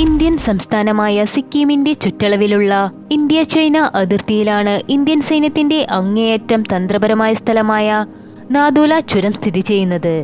Indian സംസ്ഥാനമായ സിക്കിമിന്റെ ചുറ്റളവിലുള്ള ഇന്ത്യ ചൈന അതിർത്തിയിലാണ് ഇന്ത്യൻ സൈന്യത്തിന്റെ അങ്ങേയറ്റം തന്ത്രപരമായ സ്ഥലമായ നാദൂല ചുരം സ്ഥിതി ചെയ്യുന്നത്.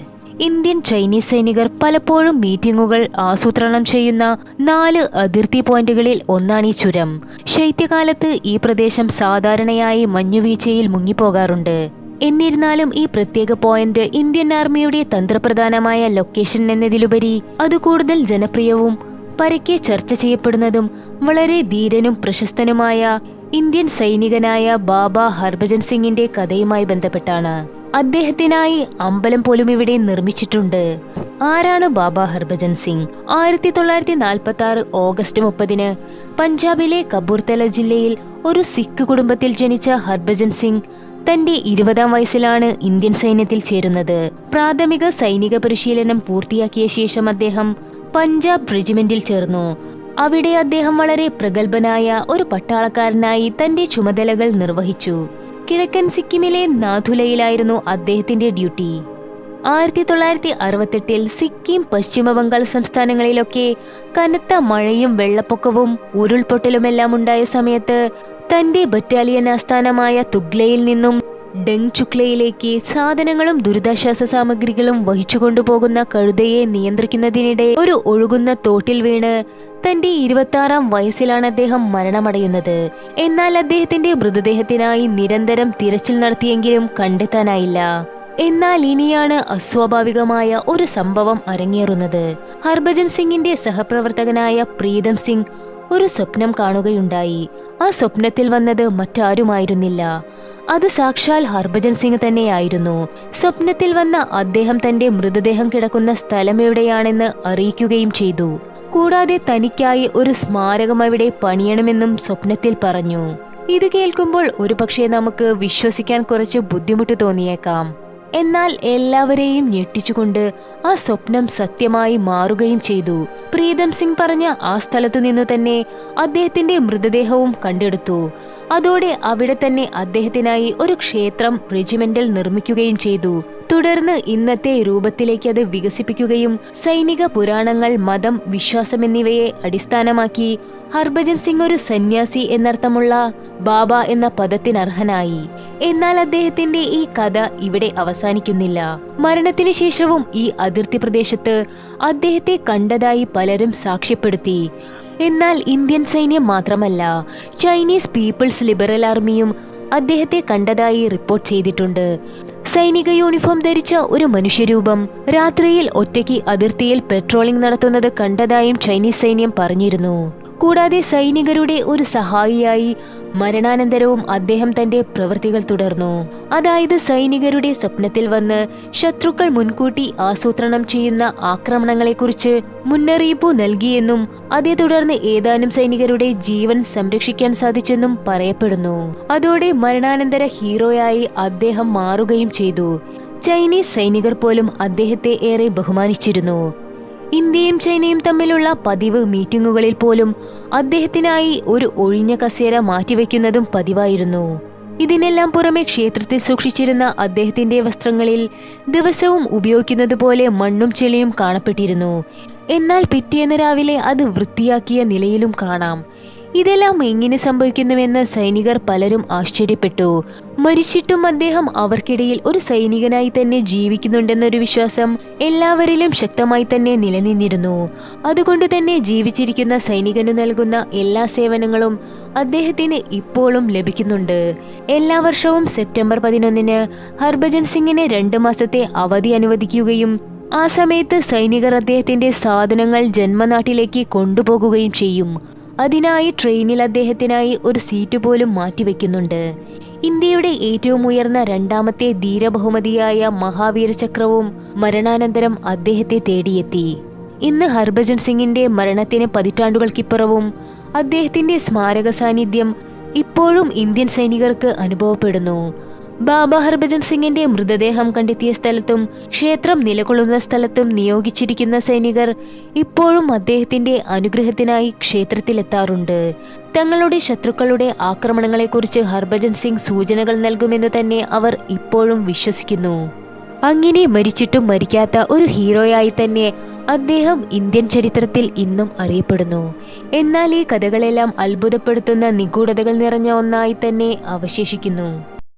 ഇന്ത്യൻ ചൈനീസ് സൈനികർ പലപ്പോഴും മീറ്റിംഗുകൾ ആസൂത്രണം ചെയ്യുന്ന നാല് അതിർത്തി പോയിന്റുകളിൽ ഒന്നാണ് ഈ ചുരം. ശൈത്യകാലത്ത് ഈ പ്രദേശം സാധാരണയായി മഞ്ഞുവീഴ്ചയിൽ മുങ്ങിപ്പോകാറുണ്ട്. എന്നിരുന്നാലും ഈ പ്രത്യേക പോയിന്റ് ഇന്ത്യൻ ആർമിയുടെ തന്ത്രപ്രധാനമായ ലൊക്കേഷൻ എന്നതിലുപരി അത് കൂടുതൽ ജനപ്രിയവും പരക്കെ ചർച്ച ചെയ്യപ്പെടുന്നതും വളരെ ധീരനും പ്രശസ്തനുമായ ഇന്ത്യൻ സൈനികനായ ബാബ ഹർഭജൻ സിംഗിന്റെ കഥയുമായി ബന്ധപ്പെട്ടാണ്. അദ്ദേഹത്തിനായി അമ്പലം പോലും ഇവിടെ നിർമ്മിച്ചിട്ടുണ്ട്. ആരാണ് ബാബ ഹർഭജൻ സിംഗ്? ആയിരത്തി തൊള്ളായിരത്തി നാൽപ്പത്തി ആറ് ഓഗസ്റ്റ് മുപ്പതിന് പഞ്ചാബിലെ കപൂർത്തല ജില്ലയിൽ ഒരു സിഖ് കുടുംബത്തിൽ ജനിച്ച ഹർഭജൻ സിംഗ് തന്റെ ഇരുപതാം വയസ്സിലാണ് ഇന്ത്യൻ സൈന്യത്തിൽ ചേരുന്നത്. പ്രാഥമിക സൈനിക പരിശീലനം പൂർത്തിയാക്കിയ ശേഷം അദ്ദേഹം പഞ്ചാബ് റെജിമെന്റിൽ ചേർന്നു. അവിടെ അദ്ദേഹം വളരെ പ്രഗത്ഭനായ ഒരു പട്ടാളക്കാരനായി തന്റെ ചുമതലകൾ നിർവഹിച്ചു. കിഴക്കൻ സിക്കിമിലെ നാഥുലയിലായിരുന്നു അദ്ദേഹത്തിന്റെ ഡ്യൂട്ടി. ആയിരത്തി തൊള്ളായിരത്തി അറുപത്തെട്ടിൽ സിക്കിം പശ്ചിമ ബംഗാൾ സംസ്ഥാനങ്ങളിലൊക്കെ കനത്ത മഴയും വെള്ളപ്പൊക്കവും ഉരുൾപൊട്ടലുമെല്ലാം ഉണ്ടായ സമയത്ത് തന്റെ ബറ്റാലിയൻ ആസ്ഥാനമായ തുഗ്ലയിൽ നിന്നും ഡെങ് ചുക്ലയിലേക്ക് സാധനങ്ങളും ദുരിതാശ്വാസ സാമഗ്രികളും വഹിച്ചു കൊണ്ടുപോകുന്ന കഴുതയെ നിയന്ത്രിക്കുന്നതിനിടെ ഒരു ഒഴുകുന്ന തോട്ടിൽ വീണ് തന്റെ ഇരുപത്തി വയസ്സിലാണ് അദ്ദേഹം മരണമടയുന്നത്. എന്നാൽ അദ്ദേഹത്തിന്റെ മൃതദേഹത്തിനായി നിരന്തരം തിരച്ചിൽ നടത്തിയെങ്കിലും കണ്ടെത്താനായില്ല. എന്നാൽ ഇനിയാണ് അസ്വാഭാവികമായ ഒരു സംഭവം അരങ്ങേറുന്നത്. ഹർഭജൻ സിംഗിന്റെ സഹപ്രവർത്തകനായ പ്രീതം സിംഗ് ഒരു സ്വപ്നം കാണുകയുണ്ടായി. ആ സ്വപ്നത്തിൽ വന്നത് മറ്റാരുമായിരുന്നില്ല. അത് സാക്ഷാൽ ഹർഭജൻ സിംഗ് തന്നെയായിരുന്നു. സ്വപ്നത്തിൽ വന്ന അദ്ദേഹം തന്റെ മൃതദേഹം കിടക്കുന്ന സ്ഥലം എവിടെയാണെന്ന് അറിയിക്കുകയും ചെയ്തു. കൂടാതെ തനിക്കായി ഒരു സ്മാരകം അവിടെ പണിയണമെന്നും സ്വപ്നത്തിൽ പറഞ്ഞു. ഇത് കേൾക്കുമ്പോൾ ഒരുപക്ഷെ നമുക്ക് വിശ്വസിക്കാൻ കുറച്ച് ബുദ്ധിമുട്ട് തോന്നിയേക്കാം. എന്നാൽ എല്ലാവരെയും ഞെട്ടിച്ചുകൊണ്ട് ആ സ്വപ്നം സത്യമായി മാറുകയും ചെയ്തു. പ്രീതം സിംഗ് പറഞ്ഞ ആ സ്ഥലത്തു നിന്നു തന്നെ അദ്ദേഹത്തിന്റെ മൃതദേഹവും കണ്ടെടുത്തു. അതോടെ അവിടെ തന്നെ അദ്ദേഹത്തിനായി ഒരു ക്ഷേത്രം റെജിമെന്റൽ നിർമ്മിക്കുകയും ചെയ്തു. തുടർന്ന് ഇന്നത്തെ രൂപത്തിലേക്ക് അത് വികസിപ്പിക്കുകയും സൈനിക പുരാണങ്ങൾ മതം വിശ്വാസം എന്നിവയെ അടിസ്ഥാനമാക്കി ഹർഭജൻ സിംഗ് ഒരു സന്യാസി എന്നർത്ഥമുള്ള ബാബ എന്ന പദത്തിനർഹനായി. എന്നാൽ അദ്ദേഹത്തിന്റെ ഈ കഥ ഇവിടെ അവസാനിക്കുന്നില്ല. മരണത്തിനു ശേഷവും ഈ അതിർത്തി പ്രദേശത്ത് അദ്ദേഹത്തെ കണ്ടതായി പലരും സാക്ഷ്യപ്പെടുത്തി. എന്നാൽ ഇന്ത്യൻ സൈന്യം മാത്രമല്ല ചൈനീസ് പീപ്പിൾസ് ലിബറൽ ആർമിയും അദ്ദേഹത്തെ കണ്ടതായി റിപ്പോർട്ട് ചെയ്തിട്ടുണ്ട്. സൈനിക യൂണിഫോം ധരിച്ച ഒരു മനുഷ്യരൂപം രാത്രിയിൽ ഒറ്റയ്ക്ക് അതിർത്തിയിൽ പെട്രോളിംഗ് നടത്തുന്നത് കണ്ടതായും ചൈനീസ് സൈന്യം പറഞ്ഞിരുന്നു. കൂടാതെ സൈനികരുടെ ഒരു സഹായിയായി മരണാനന്തരവും അദ്ദേഹം തന്റെ പ്രവൃത്തികൾ തുടർന്നു. അതായത് സൈനികരുടെ സ്വപ്നത്തിൽ വന്ന് ശത്രുക്കൾ മുൻകൂട്ടി ആസൂത്രണം ചെയ്യുന്ന ആക്രമണങ്ങളെക്കുറിച്ച് മുന്നറിയിപ്പ് നൽകിയെന്നും അതേ തുടർന്ന് ഏതാനും സൈനികരുടെ ജീവൻ സംരക്ഷിക്കാൻ സാധിച്ചെന്നും പറയപ്പെടുന്നു. അതോടെ മരണാനന്തര ഹീറോയായി അദ്ദേഹം മാറുകയും ചെയ്തു. ചൈനീസ് സൈനികർ പോലും അദ്ദേഹത്തെ ഏറെ ബഹുമാനിച്ചിരുന്നു. ഇന്ത്യയും ചൈനയും തമ്മിലുള്ള പതിവ് മീറ്റിംഗുകളിൽ പോലും അദ്ദേഹത്തിനായി ഒരു ഒഴിഞ്ഞ കസേര മാറ്റിവെക്കുന്നതും പതിവായിരുന്നു. ഇതിനെല്ലാം പുറമെ ക്ഷേത്രത്തിൽ സൂക്ഷിച്ചിരുന്ന അദ്ദേഹത്തിന്റെ വസ്ത്രങ്ങളിൽ ദിവസവും ഉപയോഗിക്കുന്നത് പോലെ മണ്ണും ചെളിയും കാണപ്പെട്ടിരുന്നു. എന്നാൽ പിറ്റേന്ന് രാവിലെ അത് വൃത്തിയാക്കിയ നിലയിലും കാണാം. ഇതെല്ലാം എങ്ങനെ സംഭവിക്കുന്നുവെന്ന് സൈനികർ പലരും ആശ്ചര്യപ്പെട്ടു. മരിച്ചിട്ടും അദ്ദേഹം അവർക്കിടയിൽ ഒരു സൈനികനായി തന്നെ ജീവിക്കുന്നുണ്ടെന്നൊരു വിശ്വാസം എല്ലാവരിലും ശക്തമായി തന്നെ നിലനിന്നിരുന്നു. അതുകൊണ്ട് തന്നെ ജീവിച്ചിരിക്കുന്ന സൈനികന് നൽകുന്ന എല്ലാ സേവനങ്ങളും അദ്ദേഹത്തിന് ഇപ്പോഴും ലഭിക്കുന്നുണ്ട്. എല്ലാ വർഷവും സെപ്റ്റംബർ പതിനൊന്നിന് ഹർഭജൻ സിംഗിന് രണ്ട് മാസത്തെ അവധി അനുവദിക്കുകയും ആ സമയത്ത് സൈനികർ അദ്ദേഹത്തിന്റെ സാധനങ്ങൾ ജന്മനാട്ടിലേക്ക് കൊണ്ടുപോകുകയും ചെയ്യും. അതിനായി ട്രെയിനിൽ അദ്ദേഹത്തിനായി ഒരു സീറ്റ് പോലും മാറ്റിവെക്കുന്നുണ്ട്. ഇന്ത്യയുടെ ഏറ്റവും ഉയർന്ന രണ്ടാമത്തെ ധീരബഹുമതിയായ മഹാവീര ചക്രവും മരണാനന്തരം അദ്ദേഹത്തെ തേടിയെത്തി. ഇന്ന് ഹർഭജൻ സിംഗിന്റെ മരണത്തിന് പതിറ്റാണ്ടുകൾക്കിപ്പുറവും അദ്ദേഹത്തിന്റെ സ്മാരക സാന്നിധ്യം ഇപ്പോഴും ഇന്ത്യൻ സൈനികർക്ക് അനുഭവപ്പെടുന്നു. ബാബ ഹർഭജൻ സിംഗിന്റെ മൃതദേഹം കണ്ടെത്തിയ സ്ഥലത്തും ക്ഷേത്രം നിലകൊള്ളുന്ന സ്ഥലത്തും നിയോഗിച്ചിരിക്കുന്ന സൈനികർ ഇപ്പോഴും അദ്ദേഹത്തിന്റെ അനുഗ്രഹത്തിനായി ക്ഷേത്രത്തിലെത്താറുണ്ട്. തങ്ങളുടെ ശത്രുക്കളുടെ ആക്രമണങ്ങളെക്കുറിച്ച് ഹർഭജൻ സിംഗ് സൂചനകൾ നൽകുമെന്ന് തന്നെ അവർ ഇപ്പോഴും വിശ്വസിക്കുന്നു. അങ്ങനെ മരിച്ചിട്ടും മരിക്കാത്ത ഒരു ഹീറോയായി തന്നെ അദ്ദേഹം ഇന്ത്യൻ ചരിത്രത്തിൽ ഇന്നും അറിയപ്പെടുന്നു. എന്നാൽ ഈ കഥകളെല്ലാം അത്ഭുതപ്പെടുത്തുന്ന നിഗൂഢതകൾ നിറഞ്ഞ ഒന്നായി തന്നെ അവശേഷിക്കുന്നു.